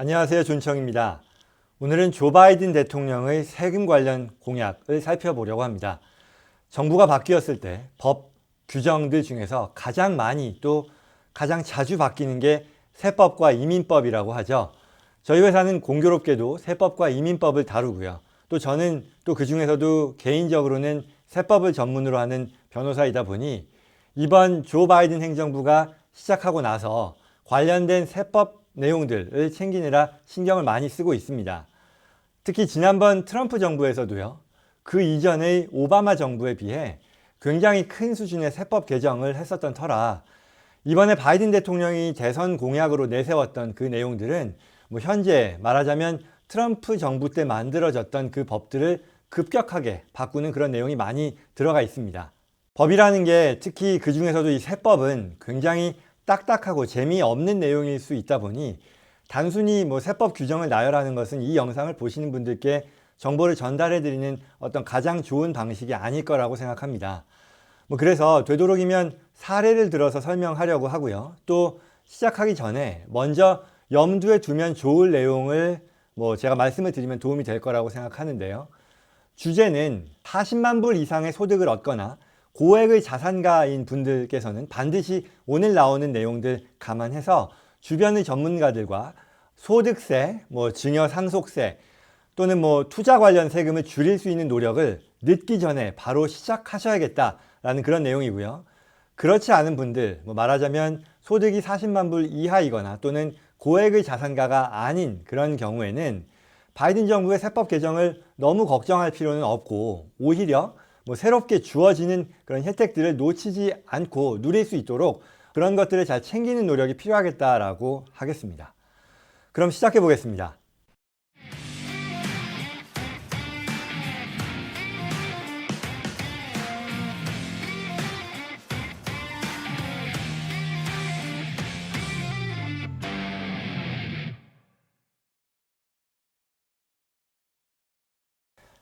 안녕하세요. 존청입니다. 오늘은 조 바이든 대통령의 세금 관련 공약을 살펴보려고 합니다. 정부가 바뀌었을 때 법 규정들 중에서 가장 많이 또 가장 자주 바뀌는 게 세법과 이민법이라고 하죠. 저희 회사는 공교롭게도 세법과 이민법을 다루고요. 또 저는 또 그 중에서도 개인적으로는 세법을 전문으로 하는 변호사이다 보니 이번 조 바이든 행정부가 시작하고 나서 관련된 세법 내용들을 챙기느라 신경을 많이 쓰고 있습니다. 특히 지난번 트럼프 정부에서도요. 그 이전의 오바마 정부에 비해 굉장히 큰 수준의 세법 개정을 했었던 터라 이번에 바이든 대통령이 대선 공약으로 내세웠던 그 내용들은 뭐 현재 말하자면 트럼프 정부 때 만들어졌던 그 법들을 급격하게 바꾸는 그런 내용이 많이 들어가 있습니다. 법이라는 게 특히 그 중에서도 이 세법은 굉장히 딱딱하고 재미없는 내용일 수 있다 보니 단순히 뭐 세법 규정을 나열하는 것은 이 영상을 보시는 분들께 정보를 전달해 드리는 어떤 가장 좋은 방식이 아닐 거라고 생각합니다. 뭐 그래서 되도록이면 사례를 들어서 설명하려고 하고요. 또 시작하기 전에 먼저 염두에 두면 좋을 내용을 뭐 제가 말씀을 드리면 도움이 될 거라고 생각하는데요. 주제는 40만 불 이상의 소득을 얻거나 고액의 자산가인 분들께서는 반드시 오늘 나오는 내용들 감안해서 주변의 전문가들과 소득세, 뭐 증여 상속세 또는 뭐 투자 관련 세금을 줄일 수 있는 노력을 늦기 전에 바로 시작하셔야겠다라는 그런 내용이고요. 그렇지 않은 분들, 뭐 말하자면 소득이 40만 불 이하이거나 또는 고액의 자산가가 아닌 그런 경우에는 바이든 정부의 세법 개정을 너무 걱정할 필요는 없고 오히려 뭐 새롭게 주어지는 그런 혜택들을 놓치지 않고 누릴 수 있도록 그런 것들을 잘 챙기는 노력이 필요하겠다라고 하겠습니다. 그럼 시작해 보겠습니다.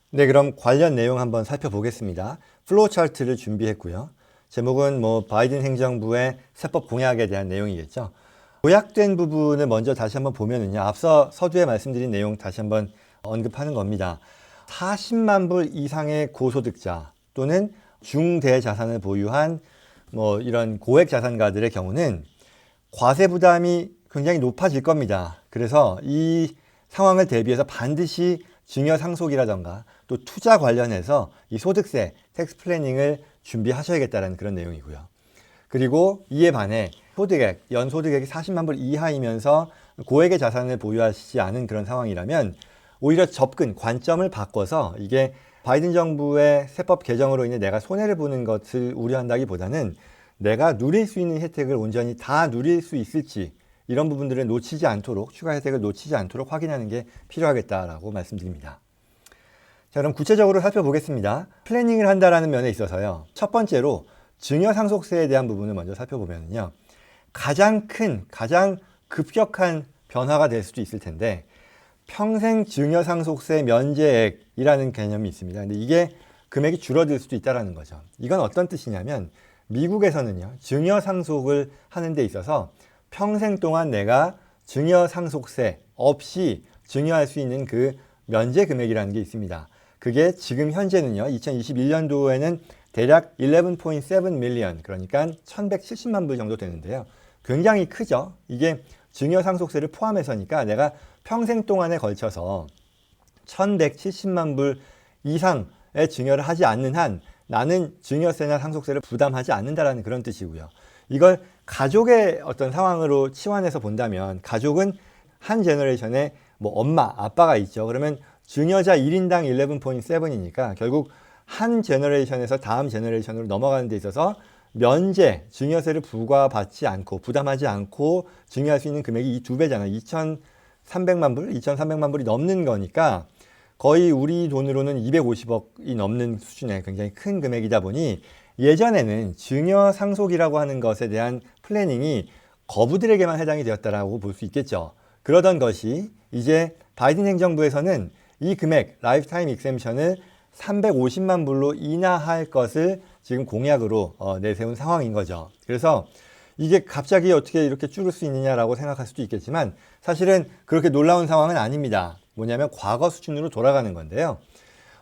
네, 그럼 관련 내용 한번 살펴보겠습니다. 플로우 차트를 준비했고요. 제목은 뭐 바이든 행정부의 세법 공약에 대한 내용이겠죠. 요약된 부분을 먼저 다시 한번 보면은요. 앞서 서두에 말씀드린 내용 다시 한번 언급하는 겁니다. 40만 불 이상의 고소득자 또는 중대 자산을 보유한 뭐 이런 고액 자산가들의 경우는 과세 부담이 굉장히 높아질 겁니다. 그래서 이 상황을 대비해서 반드시 증여 상속이라던가 또 투자 관련해서 이 소득세, 텍스 플래닝을 준비하셔야겠다는 그런 내용이고요. 그리고 이에 반해 소득액, 연소득액이 40만 불 이하이면서 고액의 자산을 보유하시지 않은 그런 상황이라면 오히려 접근, 관점을 바꿔서 이게 바이든 정부의 세법 개정으로 인해 내가 손해를 보는 것을 우려한다기보다는 내가 누릴 수 있는 혜택을 온전히 다 누릴 수 있을지 이런 부분들을 놓치지 않도록 추가 혜택을 놓치지 않도록 확인하는 게 필요하겠다라고 말씀드립니다. 자, 그럼 구체적으로 살펴보겠습니다. 플래닝을 한다라는 면에 있어서요. 첫 번째로 증여 상속세에 대한 부분을 먼저 살펴보면요. 가장 큰, 가장 급격한 변화가 될 수도 있을 텐데 평생 증여 상속세 면제액이라는 개념이 있습니다. 근데 이게 금액이 줄어들 수도 있다라는 거죠. 이건 어떤 뜻이냐면 미국에서는요. 증여 상속을 하는 데 있어서 평생 동안 내가 증여 상속세 없이 증여할 수 있는 그 면제 금액이라는 게 있습니다. 그게 지금 현재는요. 2021년도에는 대략 11.7 밀리언 그러니까 1170만 불 정도 되는데요. 굉장히 크죠. 이게 증여 상속세를 포함해서니까 내가 평생 동안에 걸쳐서 1170만 불 이상의 증여를 하지 않는 한 나는 증여세나 상속세를 부담하지 않는다라는 그런 뜻이고요. 이걸 가족의 어떤 상황으로 치환해서 본다면 가족은 한 제너레이션에 뭐 엄마, 아빠가 있죠. 그러면 증여자 1인당 11.7이니까 결국 한 제너레이션에서 다음 제너레이션으로 넘어가는 데 있어서 면제, 증여세를 부과받지 않고 부담하지 않고 증여할 수 있는 금액이 이 두 배잖아요. 2,300만 불, 2,300만 불이 넘는 거니까 거의 우리 돈으로는 250억이 넘는 수준의 굉장히 큰 금액이다 보니 예전에는 증여 상속이라고 하는 것에 대한 플래닝이 거부들에게만 해당이 되었다라고 볼 수 있겠죠. 그러던 것이 이제 바이든 행정부에서는 이 금액 라이프타임 익셈션을 350만 불로 인하할 것을 지금 공약으로 어, 내세운 상황인 거죠. 그래서 이게 갑자기 어떻게 이렇게 줄을 수 있느냐라고 생각할 수도 있겠지만 사실은 그렇게 놀라운 상황은 아닙니다. 뭐냐면 과거 수준으로 돌아가는 건데요.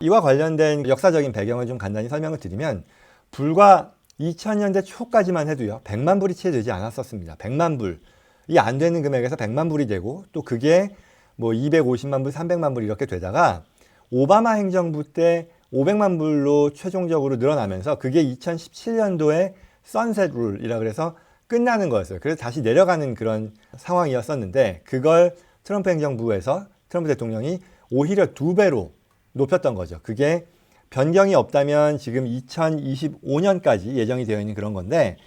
이와 관련된 역사적인 배경을 좀 간단히 설명을 드리면 불과 2000년대 초까지만 해도요. 100만 불이 채 되지 않았었습니다. 100만 불. 이 안 되는 금액에서 100만 불이 되고 또 그게 뭐 250만 불, 300만 불 이렇게 되다가 오바마 행정부 때 500만 불로 최종적으로 늘어나면서 그게 2017년도에 선셋 룰이라 그래서 끝나는 거였어요. 그래서 다시 내려가는 그런 상황이었었는데 그걸 트럼프 행정부에서 트럼프 대통령이 오히려 두 배로 높였던 거죠. 그게 변경이 없다면 지금 2025년까지 예정이 되어 있는 그런 건데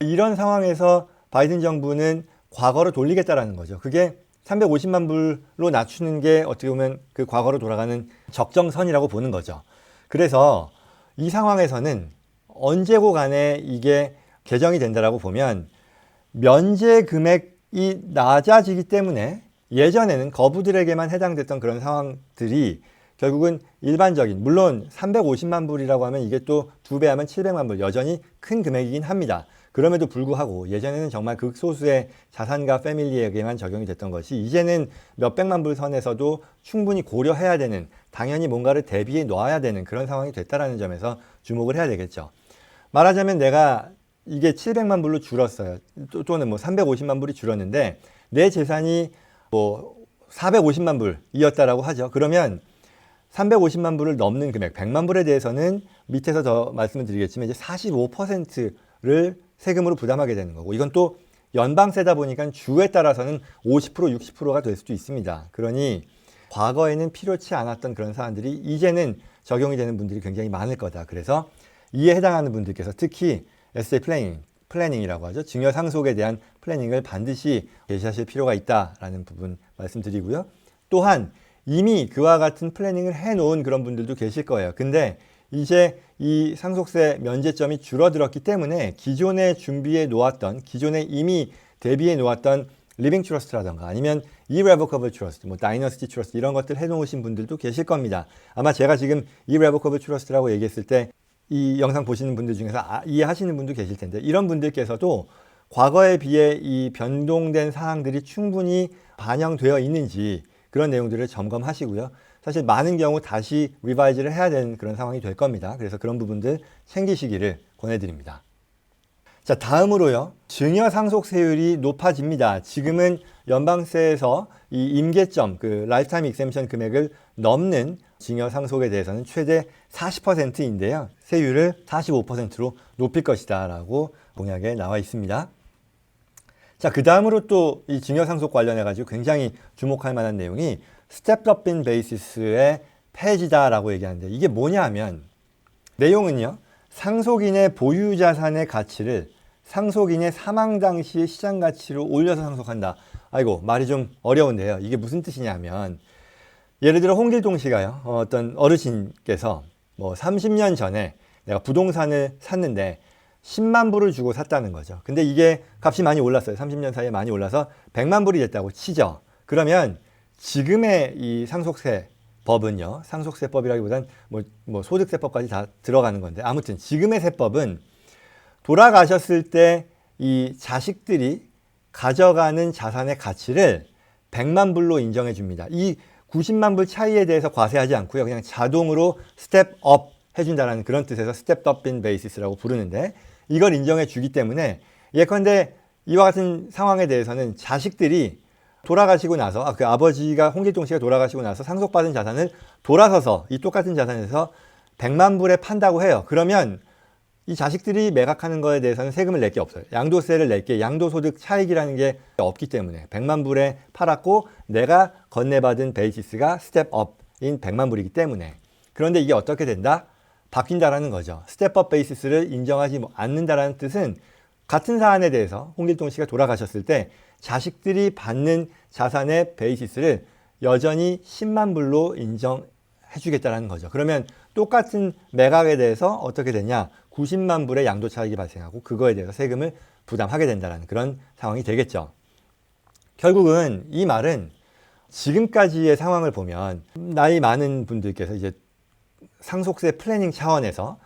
이런 상황에서 바이든 정부는 과거로 돌리겠다라는 거죠. 그게 350만 불로 낮추는 게 어떻게 보면 그 과거로 돌아가는 적정선이라고 보는 거죠. 그래서 이 상황에서는 언제고 간에 이게 개정이 된다라고 보면 면제 금액이 낮아지기 때문에 예전에는 거부들에게만 해당됐던 그런 상황들이 결국은 일반적인 물론 350만 불이라고 하면 이게 또 두 배 하면 700만 불 여전히 큰 금액이긴 합니다. 그럼에도 불구하고 예전에는 정말 극소수의 자산가 패밀리에게만 적용이 됐던 것이 이제는 몇백만 불 선에서도 충분히 고려해야 되는 당연히 뭔가를 대비해 놓아야 되는 그런 상황이 됐다라는 점에서 주목을 해야 되겠죠. 말하자면 내가 이게 700만 불로 줄었어요. 또- 또는 뭐 350만 불이 줄었는데 내 재산이 뭐 450만 불이었다라고 하죠. 그러면 350만 불을 넘는 금액, 100만 불에 대해서는 밑에서 더 말씀을 드리겠지만 이제 45% 를 세금으로 부담하게 되는 거고 이건 또 연방세다 보니까 주에 따라서는 50% 60%가 될 수도 있습니다. 그러니 과거에는 필요치 않았던 그런 사안들이 이제는 적용이 되는 분들이 굉장히 많을 거다. 그래서 이에 해당하는 분들께서 특히 에세이 플래닝, 플래닝이라고 하죠. 증여 상속에 대한 플래닝을 반드시 제시하실 필요가 있다라는 부분 말씀드리고요. 또한 이미 그와 같은 플래닝을 해 놓은 그런 분들도 계실 거예요. 근데 이제 이 상속세 면제점이 줄어들었기 때문에 기존에 준비해 놓았던, 기존에 이미 대비해 놓았던 리빙 트러스트라던가 아니면 irrevocable trust, 뭐 다이너스티 트러스트 이런 것들 해 놓으신 분들도 계실 겁니다. 아마 제가 지금 irrevocable trust라고 얘기했을 때 이 영상 보시는 분들 중에서 아, 이해하시는 분도 계실 텐데 이런 분들께서도 과거에 비해 이 변동된 사항들이 충분히 반영되어 있는지 그런 내용들을 점검하시고요. 사실 많은 경우 다시 리바이즈를 해야 되는 그런 상황이 될 겁니다. 그래서 그런 부분들 챙기시기를 권해드립니다. 자, 다음으로요. 증여 상속세율이 높아집니다. 지금은 연방세에서 이 임계점, 그 라이프타임 익셈션 금액을 넘는 증여 상속에 대해서는 최대 40%인데요. 세율을 45%로 높일 것이다라고 공약에 나와 있습니다. 자, 그 다음으로 또 이 증여 상속 관련해 가지고 굉장히 주목할 만한 내용이 스텝 업인 베이시스의 폐지다라고 얘기하는데 이게 뭐냐 하면 내용은요. 상속인의 보유 자산의 가치를 상속인의 사망 당시의 시장 가치로 올려서 상속한다. 아이고, 말이 좀 어려운데요. 이게 무슨 뜻이냐면 예를 들어 홍길동 씨가요. 어, 어떤 어르신께서 뭐 30년 전에 내가 부동산을 샀는데 10만 불을 주고 샀다는 거죠. 근데 이게 값이 많이 올랐어요. 30년 사이에 많이 올라서 100만 불이 됐다고 치죠. 그러면 지금의 이 상속세 법은요. 상속세법이라기보단 뭐, 뭐 소득세법까지 다 들어가는 건데 아무튼 지금의 세법은 돌아가셨을 때 이 자식들이 가져가는 자산의 가치를 100만 불로 인정해 줍니다. 이 90만 불 차이에 대해서 과세하지 않고요. 그냥 자동으로 스텝업 해준다는 그런 뜻에서 스텝업 인 베이시스라고 부르는데 이걸 인정해 주기 때문에 예컨대 이와 같은 상황에 대해서는 자식들이 돌아가시고 나서 아, 그 아버지가 홍길동 씨가 돌아가시고 나서 상속받은 자산을 돌아서서 이 똑같은 자산에서 100만 불에 판다고 해요. 그러면 이 자식들이 매각하는 거에 대해서는 세금을 낼 게 없어요. 양도세를 낼 게 양도소득 차익이라는 게 없기 때문에 100만 불에 팔았고 내가 건네받은 베이시스가 스텝업인 100만 불이기 때문에 그런데 이게 어떻게 된다? 바뀐다라는 거죠. 스텝업 베이시스를 인정하지 않는다라는 뜻은 같은 사안에 대해서 홍길동 씨가 돌아가셨을 때 자식들이 받는 자산의 베이시스를 여전히 10만 불로 인정해 주겠다라는 거죠. 그러면 똑같은 매각에 대해서 어떻게 되냐? 90만 불의 양도 차익이 발생하고 그거에 대해서 세금을 부담하게 된다는 그런 상황이 되겠죠. 결국은 이 말은 지금까지의 상황을 보면 나이 많은 분들께서 이제 상속세 플래닝 차원에서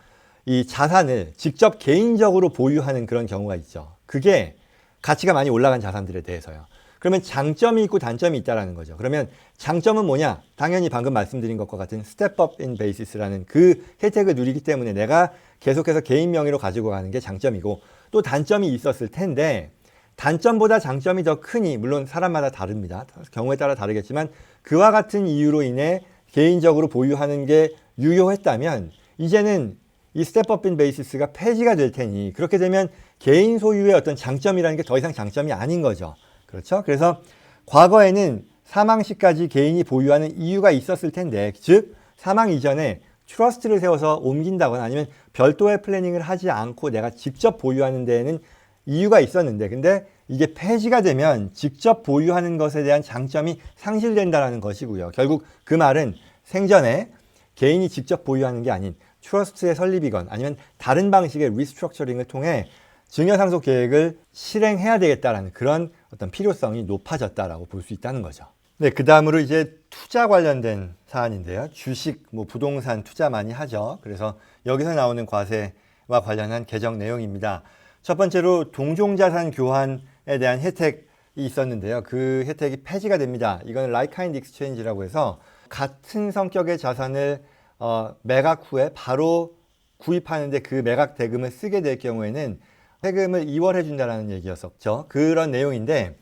이 자산을 직접 개인적으로 보유하는 그런 경우가 있죠. 그게 가치가 많이 올라간 자산들에 대해서요. 그러면 장점이 있고 단점이 있다라는 거죠. 그러면 장점은 뭐냐? 당연히 방금 말씀드린 것과 같은 스텝 업 인 베이시스라는 그 혜택을 누리기 때문에 내가 계속해서 개인 명의로 가지고 가는 게 장점이고 또 단점이 있었을 텐데 단점보다 장점이 더 크니 물론 사람마다 다릅니다. 경우에 따라 다르겠지만 그와 같은 이유로 인해 개인적으로 보유하는 게 유효했다면 이제는 이 스텝업 인 베이시스가 폐지가 될 테니 그렇게 되면 개인 소유의 어떤 장점이라는 게 더 이상 장점이 아닌 거죠. 그렇죠? 그래서 과거에는 사망 시까지 개인이 보유하는 이유가 있었을 텐데 즉 사망 이전에 트러스트를 세워서 옮긴다거나 아니면 별도의 플래닝을 하지 않고 내가 직접 보유하는 데에는 이유가 있었는데 근데 이게 폐지가 되면 직접 보유하는 것에 대한 장점이 상실된다라는 것이고요. 결국 그 말은 생전에 개인이 직접 보유하는 게 아닌 트러스트의 설립이건 아니면 다른 방식의 리스트럭처링을 통해 증여 상속 계획을 실행해야 되겠다라는 그런 어떤 필요성이 높아졌다라고 볼 수 있다는 거죠. 네, 그 다음으로 이제 투자 관련된 사안인데요. 주식, 뭐 부동산 투자 많이 하죠. 그래서 여기서 나오는 과세와 관련한 개정 내용입니다. 첫 번째로 동종자산 교환에 대한 혜택이 있었는데요. 그 혜택이 폐지가 됩니다. 이거는 라이카인드 익스체인지라고 해서 같은 성격의 자산을 어, 매각 후에 바로 구입하는데 그 매각 대금을 쓰게 될 경우에는 세금을 이월해 준다라는 얘기였었죠. 그런 내용인데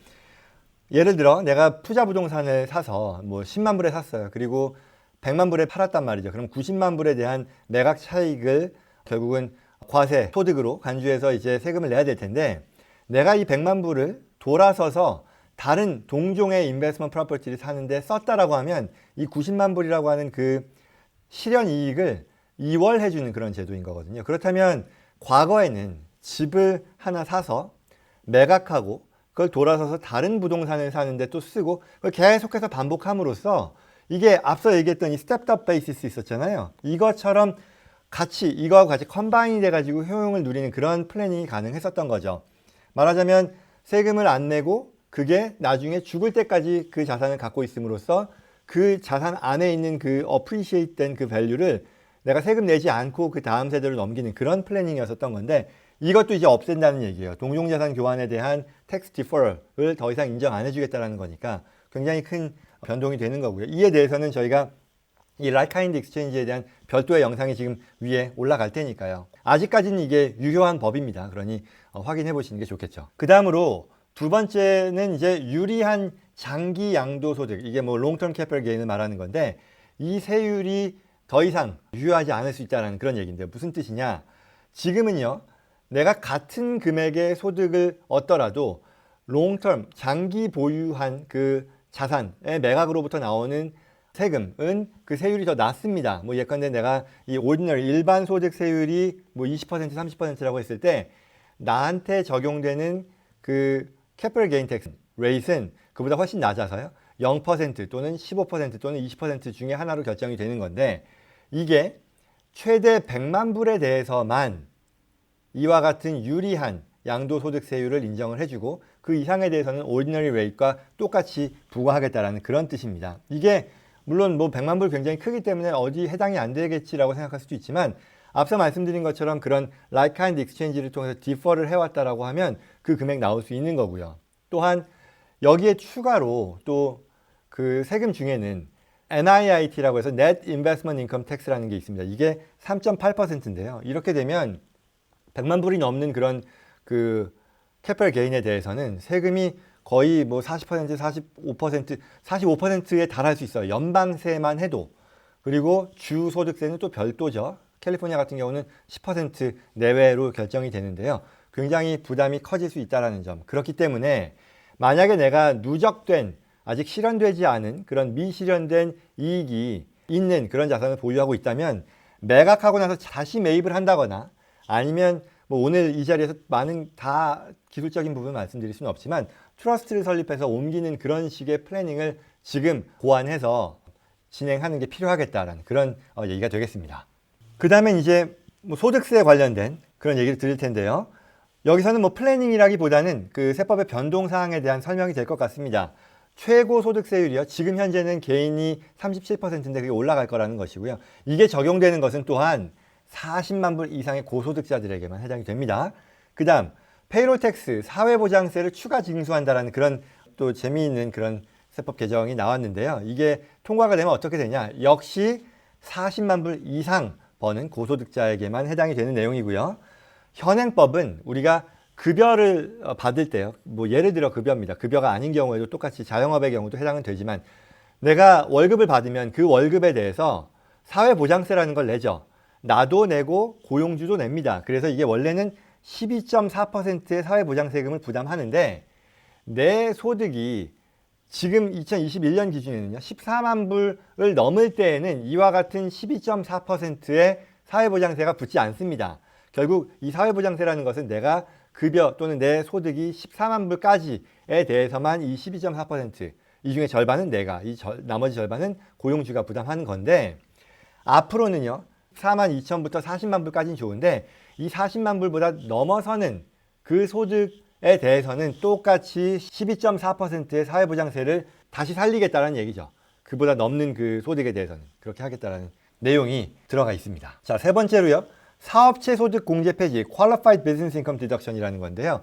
예를 들어 내가 투자 부동산을 사서 뭐 10만 불에 샀어요. 그리고 100만 불에 팔았단 말이죠. 그럼 90만 불에 대한 매각 차익을 결국은 과세 소득으로 간주해서 이제 세금을 내야 될 텐데 내가 이 100만 불을 돌아서서 다른 동종의 인베스먼트 프로퍼티를 사는데 썼다라고 하면 이 90만 불이라고 하는 그 실현 이익을 이월해 주는 그런 제도인 거거든요. 그렇다면 과거에는 집을 하나 사서 매각하고 그걸 돌아서서 다른 부동산을 사는데 또 쓰고 그걸 계속해서 반복함으로써 이게 앞서 얘기했던 이 스텝업 베이시스 있었잖아요. 이것처럼 같이 이거하고 같이 컴바인이 돼가지고 효용을 누리는 그런 플래닝이 가능했었던 거죠. 말하자면 세금을 안 내고 그게 나중에 죽을 때까지 그 자산을 갖고 있음으로써 그 자산 안에 있는 그 어프리시에이트 된그 밸류를 내가 세금 내지 않고 그 다음 세대로 넘기는 그런 플래닝이었었던 건데 이것도 이제 없앤다는 얘기예요. 동종 자산 교환에 대한 텍스 디퍼럴을 더 이상 인정 안 해주겠다라는 거니까 굉장히 큰 변동이 되는 거고요. 이에 대해서는 저희가 이 라이카인드 익스체인지에 대한 별도의 영상이 지금 위에 올라갈 테니까요. 아직까지는 이게 유효한 법입니다. 그러니 어, 확인해 보시는 게 좋겠죠. 그 다음으로 두 번째는 이제 유리한 장기 양도 소득. 이게 뭐 롱텀 캐피털 게인을 말하는 건데 이 세율이 더 이상 유효하지 않을 수 있다는 그런 얘기인데 무슨 뜻이냐? 지금은요. 내가 같은 금액의 소득을 얻더라도 롱텀 장기 보유한 그 자산의 매각으로부터 나오는 세금은 그 세율이 더 낮습니다. 뭐 예컨대 내가 이 오디널 일반 소득 세율이 뭐 20% 30%라고 했을 때 나한테 적용되는 그 캐피털 게인 텍스 레이트는 그보다 훨씬 낮아서요. 0% 또는 15% 또는 20% 중에 하나로 결정이 되는 건데 이게 최대 100만 불에 대해서만 이와 같은 유리한 양도소득세율을 인정을 해주고 그 이상에 대해서는 오디너리 레이트과 똑같이 부과하겠다라는 그런 뜻입니다. 이게 물론 뭐 100만 불 굉장히 크기 때문에 어디 해당이 안 되겠지라고 생각할 수도 있지만 앞서 말씀드린 것처럼 그런 라이크 카인드 익스체인지를 통해서 디퍼를 해왔다라고 하면 그 금액 나올 수 있는 거고요. 또한 여기에 추가로 또 그 세금 중에는 NIIT라고 해서 Net Investment Income Tax라는 게 있습니다. 이게 3.8%인데요. 이렇게 되면 100만 불이 넘는 그런 그 캐피털 게인에 대해서는 세금이 거의 뭐 40%, 45%, 45%에 달할 수 있어요. 연방세만 해도. 그리고 주 소득세는 또 별도죠. 캘리포니아 같은 경우는 10% 내외로 결정이 되는데요. 굉장히 부담이 커질 수 있다는 점. 그렇기 때문에 만약에 내가 누적된 아직 실현되지 않은 그런 미실현된 이익이 있는 그런 자산을 보유하고 있다면 매각하고 나서 다시 매입을 한다거나 아니면 뭐 오늘 이 자리에서 많은 다 기술적인 부분 말씀드릴 수는 없지만 트러스트를 설립해서 옮기는 그런 식의 플래닝을 지금 고안해서 진행하는 게 필요하겠다라는 그런 어, 얘기가 되겠습니다. 그 다음에 이제 뭐 소득세 관련된 그런 얘기를 드릴 텐데요. 여기서는 뭐 플래닝이라기보다는 그 세법의 변동 사항에 대한 설명이 될 것 같습니다. 최고 소득세율이요. 지금 현재는 개인이 37%인데 그게 올라갈 거라는 것이고요. 이게 적용되는 것은 또한 40만 불 이상의 고소득자들에게만 해당이 됩니다. 그 다음 페이롤 텍스, 사회보장세를 추가 징수한다라는 그런 또 재미있는 그런 세법 개정이 나왔는데요. 이게 통과가 되면 어떻게 되냐? 역시 40만 불 이상 버는 고소득자에게만 해당이 되는 내용이고요. 현행법은 우리가 급여를 어, 받을 때요. 뭐 예를 들어 급여입니다. 급여가 아닌 경우에도 똑같이 자영업의 경우도 해당은 되지만 내가 월급을 받으면 그 월급에 대해서 사회보장세라는 걸 내죠. 나도 내고 고용주도 냅니다. 그래서 이게 원래는 12.4%의 사회보장세금을 부담하는데 내 소득이 지금 2021년 기준에는요, 14만 불을 넘을 때에는 이와 같은 12.4%의 사회보장세가 붙지 않습니다. 결국 이 사회보장세라는 것은 내가 급여 또는 내 소득이 14만 불까지에 대해서만 이 12.4%, 이 중에 절반은 내가, 이 절- 나머지 절반은 고용주가 부담하는 건데, 앞으로는요, 4만 2천부터 40만 불까지는 좋은데, 이 40만 불보다 넘어서는 그 소득에 대해서는 똑같이 12.4%의 사회보장세를 다시 살리겠다는 얘기죠. 그보다 넘는 그 소득에 대해서는 그렇게 하겠다라는 내용이 들어가 있습니다. 자, 세 번째로요. 사업체 소득 공제 폐지, Qualified Business Income Deduction이라는 건데요.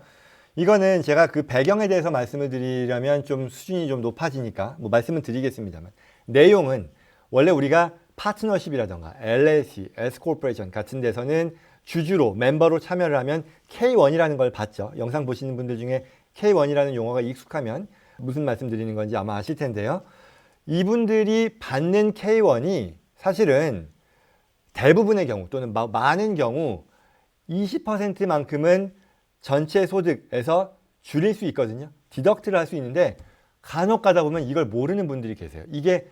이거는 제가 그 배경에 대해서 말씀을 드리려면 좀 수준이 좀 높아지니까 뭐 말씀은 드리겠습니다만 내용은 원래 우리가 파트너십이라던가 LLC, S 코퍼레이션 같은 데서는 주주로 멤버로 참여를 하면 K1이라는 걸 봤죠. 영상 보시는 분들 중에 K1이라는 용어가 익숙하면 무슨 말씀 드리는 건지 아마 아실 텐데요. 이분들이 받는 K1이 사실은 대부분의 경우 또는 마- 많은 경우 20%만큼은 전체 소득에서 줄일 수 있거든요. 디덕트를 할 수 있는데 간혹 가다 보면 이걸 모르는 분들이 계세요. 이게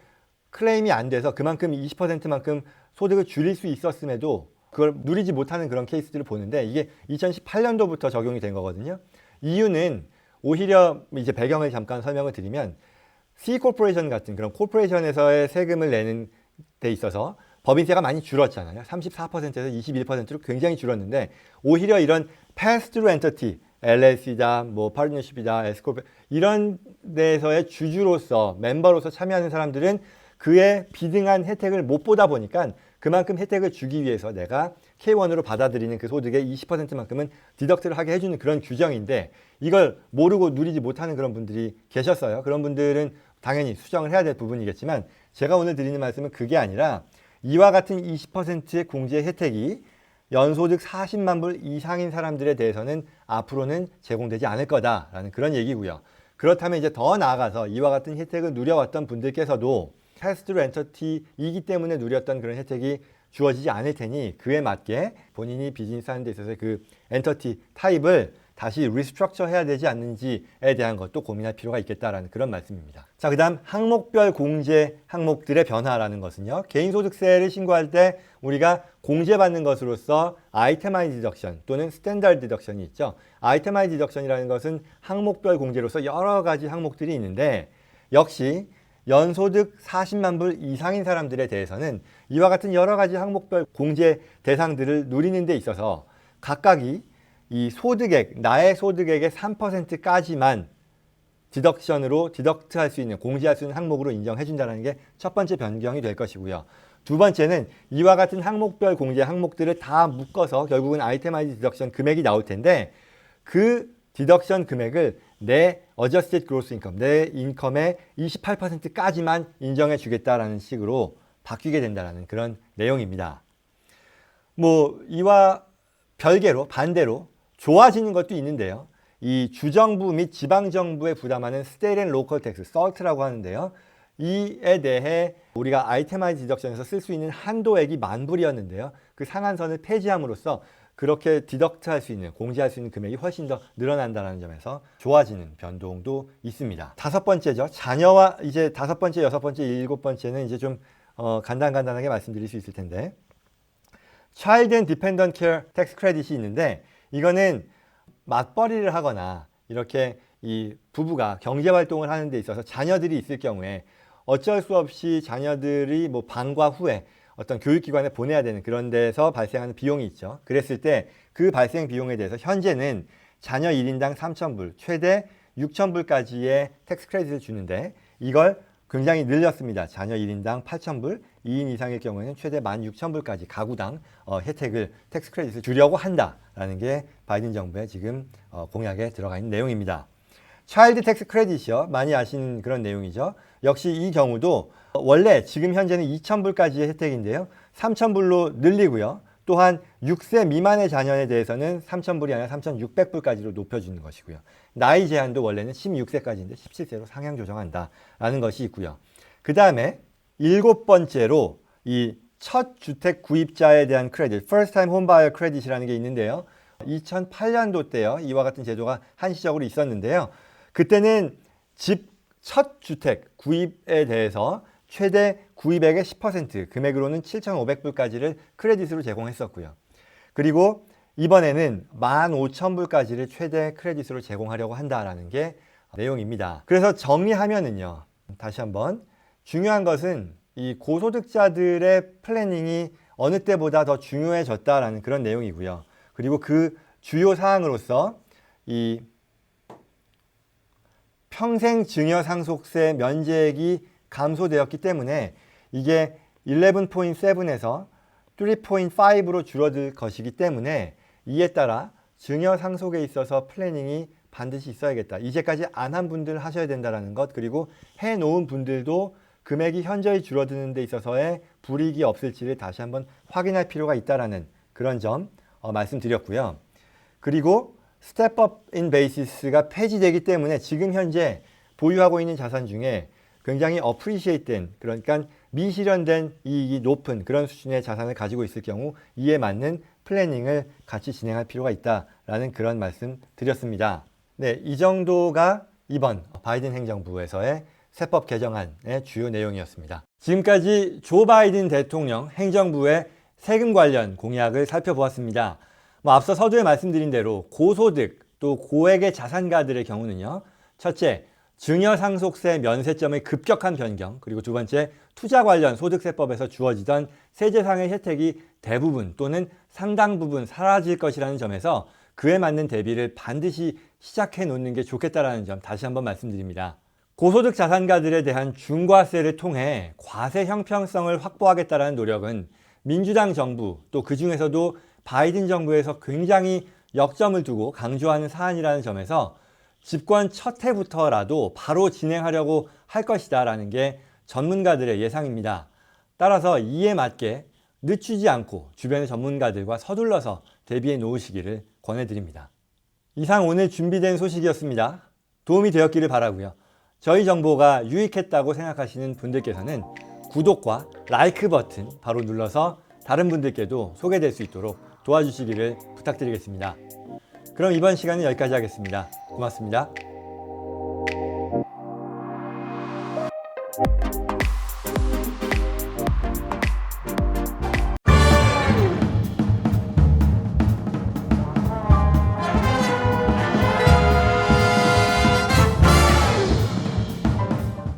클레임이 안 돼서 그만큼 20%만큼 소득을 줄일 수 있었음에도 그걸 누리지 못하는 그런 케이스들을 보는데 이게 2018년도부터 적용이 된 거거든요. 이유는 오히려 이제 배경을 잠깐 설명을 드리면 C 코퍼레이션 같은 그런 코퍼레이션에서의 세금을 내는 데 있어서 법인세가 많이 줄었잖아요. 34%에서 21%로 굉장히 줄었는데 오히려 이런 pass-through entity, LLC다, 뭐 파트너십이다, Scorp 이런 데에서의 주주로서 멤버로서 참여하는 사람들은 그의 비등한 혜택을 못 보다 보니까 그만큼 혜택을 주기 위해서 내가 K1으로 받아들이는 그 소득의 20%만큼은 디덕트를 하게 해주는 그런 규정인데 이걸 모르고 누리지 못하는 그런 분들이 계셨어요. 그런 분들은 당연히 수정을 해야 될 부분이겠지만 제가 오늘 드리는 말씀은 그게 아니라 이와 같은 20%의 공제 혜택이 연소득 40만 불 이상인 사람들에 대해서는 앞으로는 제공되지 않을 거다라는 그런 얘기고요. 그렇다면 이제 더 나아가서 이와 같은 혜택을 누려왔던 분들께서도 패스트루 엔터티이기 때문에 누렸던 그런 혜택이 주어지지 않을 테니 그에 맞게 본인이 비즈니스 하는 데 있어서 그 엔터티 타입을 다시 리스트럭처 해야 되지 않는지에 대한 것도 고민할 필요가 있겠다라는 그런 말씀입니다. 자, 그다음 항목별 공제 항목들의 변화라는 것은요. 개인소득세를 신고할 때 우리가 공제받는 것으로서 아이템아이즈 디덕션 또는 스탠다드 디덕션이 있죠. 아이템아이즈 디덕션이라는 것은 항목별 공제로서 여러 가지 항목들이 있는데 역시 연소득 40만 불 이상인 사람들에 대해서는 이와 같은 여러 가지 항목별 공제 대상들을 누리는 데 있어서 각각이 이 소득액, 나의 소득액의 3%까지만 디덕션으로 디덕트 할 수 있는, 공제할 수 있는 항목으로 인정해 준다는 게 첫 번째 변경이 될 것이고요. 두 번째는 이와 같은 항목별 공제 항목들을 다 묶어서 결국은 아이템아이즈 디덕션 금액이 나올 텐데 그 디덕션 금액을 내 어저스티드 그로스 인컴, 내 인컴의 28%까지만 인정해 주겠다라는 식으로 바뀌게 된다는 그런 내용입니다. 뭐 이와 별개로 반대로 좋아지는 것도 있는데요. 이 주정부 및 지방정부에 부담하는 앤 로컬 텍스, SALT라고 하는데요. 이에 대해 우리가 아이템아이즈 디덕션에서 쓸 수 있는 한도액이 만 불이었는데요. 그 상한선을 폐지함으로써 그렇게 디덕트 할 수 있는, 공제할 수 있는 금액이 훨씬 더 늘어난다는 점에서 좋아지는 변동도 있습니다. 다섯 번째죠. 자녀와 이제 다섯 번째, 여섯 번째, 일곱 번째는 이제 좀 어, 간단간단하게 말씀드릴 수 있을 텐데 Child and Dependent Care Tax Credit이 있는데 이거는 맞벌이를 하거나 이렇게 이 부부가 경제 활동을 하는 데 있어서 자녀들이 있을 경우에 어쩔 수 없이 자녀들이 뭐 방과 후에 어떤 교육기관에 보내야 되는 그런 데서 발생하는 비용이 있죠. 그랬을 때 그 발생 비용에 대해서 현재는 자녀 1인당 3,000불, 최대 6,000불까지의 텍스 크레딧을 주는데 이걸 굉장히 늘렸습니다. 자녀 1인당 8,000불, 2인 이상의 경우에는 최대 16,000불까지 가구당 어, 혜택을 텍스 크레딧을 주려고 한다라는 게 바이든 정부의 지금 어, 공약에 들어가 있는 내용입니다. 차일드 텍스 크레딧이요. 많이 아시는 그런 내용이죠. 역시 이 경우도 원래 지금 현재는 2,000불까지의 혜택인데요. 3,000불로 늘리고요. 또한 6세 미만의 자녀에 대해서는 3,000불이 아니라 3,600불까지로 높여주는 것이고요. 나이 제한도 원래는 16세까지인데 17세로 상향 조정한다라는 것이 있고요. 그 다음에 일곱 번째로 이 첫 주택 구입자에 대한 크레딧, First Time Home Buyer Credit이라는 게 있는데요. 2008년도 때요. 이와 같은 제도가 한시적으로 있었는데요. 그때는 집 첫 주택 구입에 대해서 최대 구입액의 10% 금액으로는 7,500불까지를 크레딧으로 제공했었고요. 그리고 이번에는 15,000불까지를 최대 크레딧으로 제공하려고 한다라는 게 내용입니다. 그래서 정리하면은요. 다시 한번 중요한 것은 이 고소득자들의 플래닝이 어느 때보다 더 중요해졌다라는 그런 내용이고요. 그리고 그 주요 사항으로서 이 평생 증여 상속세 면제액이 감소되었기 때문에 이게 11.7에서 3.5로 줄어들 것이기 때문에 이에 따라 증여 상속에 있어서 플래닝이 반드시 있어야겠다. 이제까지 안 한 분들 하셔야 된다라는 것 그리고 해 놓은 분들도 금액이 현저히 줄어드는 데 있어서의 불이익이 없을지를 다시 한번 확인할 필요가 있다라는 그런 점 어, 말씀드렸고요. 그리고 스텝업 인 베이시스가 폐지되기 때문에 지금 현재 보유하고 있는 자산 중에 굉장히 어프리시에이트된 그러니까 미실현된 이익이 높은 그런 수준의 자산을 가지고 있을 경우 이에 맞는 플래닝을 같이 진행할 필요가 있다라는 그런 말씀 드렸습니다. 네, 이 정도가 이번 바이든 행정부에서의 세법 개정안의 주요 내용이었습니다. 지금까지 조 바이든 대통령 행정부의 세금 관련 공약을 살펴보았습니다. 뭐 앞서 서두에 말씀드린 대로 고소득 또 고액의 자산가들의 경우는요. 첫째, 증여 상속세 면세점의 급격한 변경, 그리고 두 번째, 투자 관련 소득세법에서 주어지던 세제상의 혜택이 대부분 또는 상당 부분 사라질 것이라는 점에서 그에 맞는 대비를 반드시 시작해 놓는 게 좋겠다라는 점 다시 한번 말씀드립니다. 고소득 자산가들에 대한 중과세를 통해 과세 형평성을 확보하겠다라는 노력은 민주당 정부 또 그 중에서도 바이든 정부에서 굉장히 역점을 두고 강조하는 사안이라는 점에서 집권 첫 해부터라도 바로 진행하려고 할 것이다 라는 게 전문가들의 예상입니다. 따라서 이에 맞게 늦추지 않고 주변의 전문가들과 서둘러서 대비해 놓으시기를 권해드립니다. 이상 오늘 준비된 소식이었습니다. 도움이 되었기를 바라고요. 저희 정보가 유익했다고 생각하시는 분들께서는 구독과 라이크 버튼 바로 눌러서 다른 분들께도 소개될 수 있도록 도와주시기를 부탁드리겠습니다. 그럼 이번 시간은 여기까지 하겠습니다. 고맙습니다.